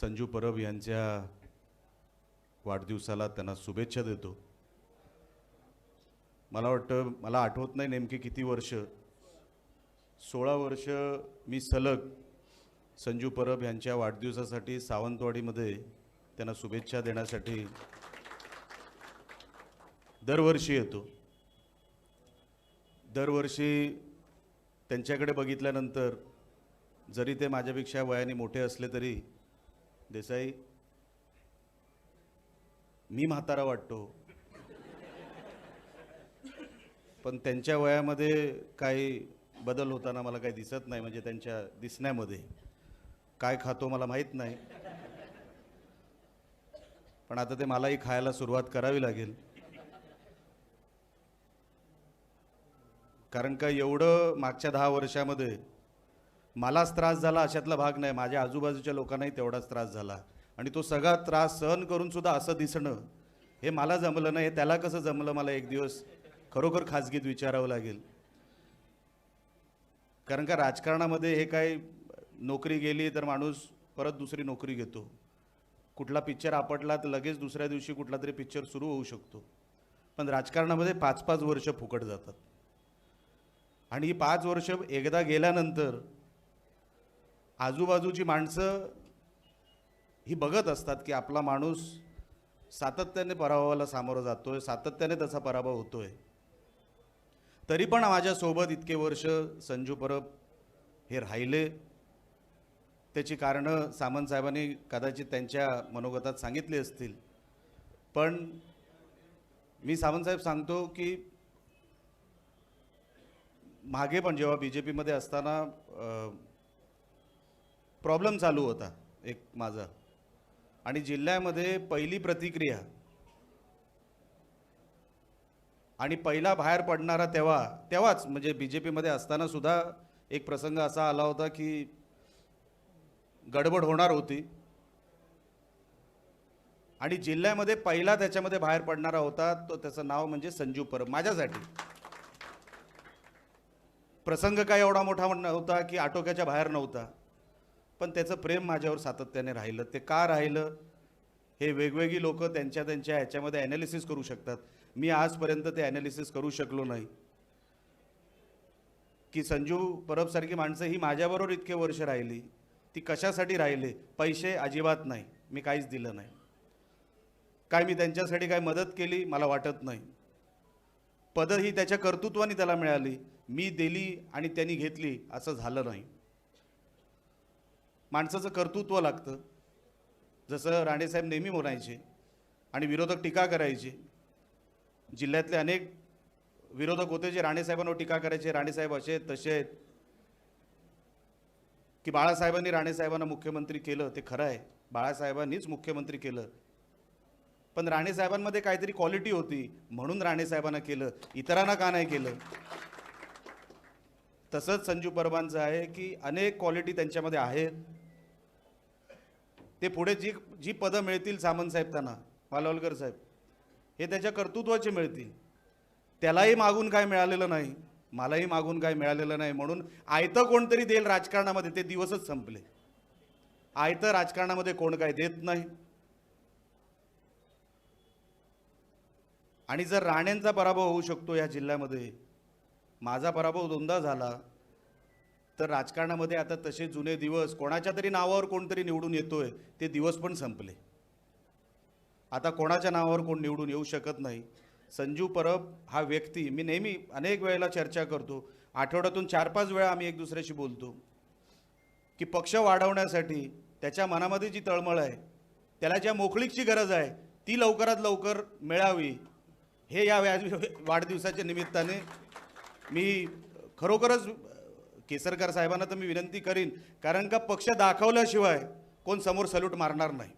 संजू परब यांच्या वाढदिवसाला त्यांना शुभेच्छा देतो. मला वाटतं मला आठवत नाही नेमकी किती वर्ष. सोळा वर्ष मी सलग संजू परब यांच्या वाढदिवसासाठी सावंतवाडीमध्ये त्यांना शुभेच्छा देण्यासाठी दरवर्षी येतो. दरवर्षी त्यांच्याकडे बघितल्यानंतर जरी ते माझ्यापेक्षा वयाने मोठे असले तरी देसाई मी म्हातारा वाटतो. पण त्यांच्या वयामध्ये काही बदल होताना मला काही दिसत नाही म्हणजे त्यांच्या दिसण्यामध्ये. काय खातो मला माहीत नाही. पण आता ते मलाही खायला सुरुवात करावी लागेल. कारण का एवढं मागच्या दहा वर्षामध्ये मलाच त्रास झाला अशातला भाग नाही. माझ्या आजूबाजूच्या लोकांनाही तेवढाच त्रास झाला. आणि तो सगळा त्रास सहन करून सुद्धा असं दिसणं हे मला जमलं नाही. हे त्याला कसं जमलं मला एक दिवस खरोखर खाजगीत विचारावं लागेल. कारण का राजकारणामध्ये हे काय नोकरी गेली तर माणूस परत दुसरी नोकरी घेतो. कुठला पिक्चर आपटला तर लगेच दुसऱ्या दिवशी कुठला तरी पिक्चर सुरू होऊ शकतो. पण राजकारणामध्ये पाच पाच वर्ष फुकट जातात. आणि ही पाच वर्ष एकदा गेल्यानंतर आजूबाजूची माणसं ही बघत असतात की आपला माणूस सातत्याने पराभवाला सामोरं जातो आहे सातत्याने त्याचा पराभव होतो आहे तरी पण माझ्यासोबत इतके वर्ष संजू परब हे राहिले. त्याची कारणं सामंतसाहेबांनी कदाचित त्यांच्या मनोगतात सांगितली असतील. पण मी सावंतसाहेब सांगतो की मागे पण जेव्हा बी जे पीमध्ये असताना प्रॉब्लेम चालू होता एक माझा. आणि जिल्ह्यामध्ये पहिली प्रतिक्रिया आणि पहिला बाहेर पडणारा तेव्हा तेव्हाच म्हणजे बी जे पीमध्ये असताना सुद्धा एक प्रसंग असा आला होता की गडबड होणार होती. आणि जिल्ह्यामध्ये पहिला त्याच्यामध्ये बाहेर पडणारा होता तो त्याचं नाव म्हणजे संजू परब माझ्यासाठी. प्रसंग काय एवढा मोठा नव्हता की आटोक्याच्या बाहेर नव्हता. पण त्याचं प्रेम माझ्यावर सातत्याने राहिलं. ते का राहिलं? हे वेगवेगळी लोक त्यांच्या त्यांच्या ह्याच्यामध्ये ॲनालिसिस करू शकतात. मी आजपर्यंत ते ॲनालिसिस करू शकलो नाही. की संजू परबसारखी माणसं ही माझ्याबरोबर इतके वर्ष राहिली. ती कशासाठी राहिले? पैसे अजिबात नाही. मी काहीच दिलं नाही. काय मी त्यांच्यासाठी काय मदत केली? मला वाटत नाही. पदं ही त्याच्या कर्तृत्वाने त्याला मिळाली. मी दिली आणि त्यांनी घेतली असं झालं नाही. माणसाचं कर्तृत्व लागतं. जसं राणेसाहेब नेहमी म्हणायचे आणि विरोधक टीका करायचे. जिल्ह्यातले अनेक विरोधक होते जे राणेसाहेबांवर टीका करायचे. राणेसाहेब असे आहेत तसे आहेत. की बाळासाहेबांनी राणेसाहेबांना मुख्यमंत्री केलं ते खरं आहे. बाळासाहेबांनीच मुख्यमंत्री केलं. पण राणेसाहेबांमध्ये काहीतरी क्वालिटी होती. म्हणून राणेसाहेबांना केलं. इतरांना का नाही केलं? तसंच संजू परबांचं आहे की अनेक क्वालिटी त्यांच्यामध्ये आहेत. ते पुढे जी जी पदं मिळतील सामंत साहेब त्यांना मालवलकर साहेब हे त्याच्या कर्तृत्वाचे मिळतील. त्यालाही मागून काय मिळालेलं नाही मलाही मागून काय मिळालेलं नाही म्हणून आयतं कोणतरी देईल राजकारणामध्ये ते दिवसच संपले. आयतं राजकारणामध्ये कोण काय देत नाही. आणि जर राणेंचा पराभव होऊ शकतो या जिल्ह्यामध्ये माझा पराभव दोनदा झाला. तर राजकारणामध्ये आता तसे जुने दिवस कोणाच्या तरी नावावर कोणतरी निवडून येतोय ते दिवस पण संपले. आता कोणाच्या नावावर कोण निवडून येऊ शकत नाही? संजू परब हा व्यक्ती मी नेहमी अनेक वेळेला चर्चा करतो. आठवड्यातून चार पाच वेळा आम्ही एक दुसऱ्याशी बोलतो. की पक्ष वाढवण्यासाठी त्याच्या मनामध्ये जी तळमळ आहे त्याला ज्या मोकळीकची गरज आहे ती लवकरात लवकर मिळावी. हे या व्याज वाढदिवसाच्या निमित्ताने मी खरोखरच केसरकर साहेबांना तर मी विनंती करीन कारण का पक्ष दाखवल्याशिवाय कोण समोर सल्यूट मारणार नाही.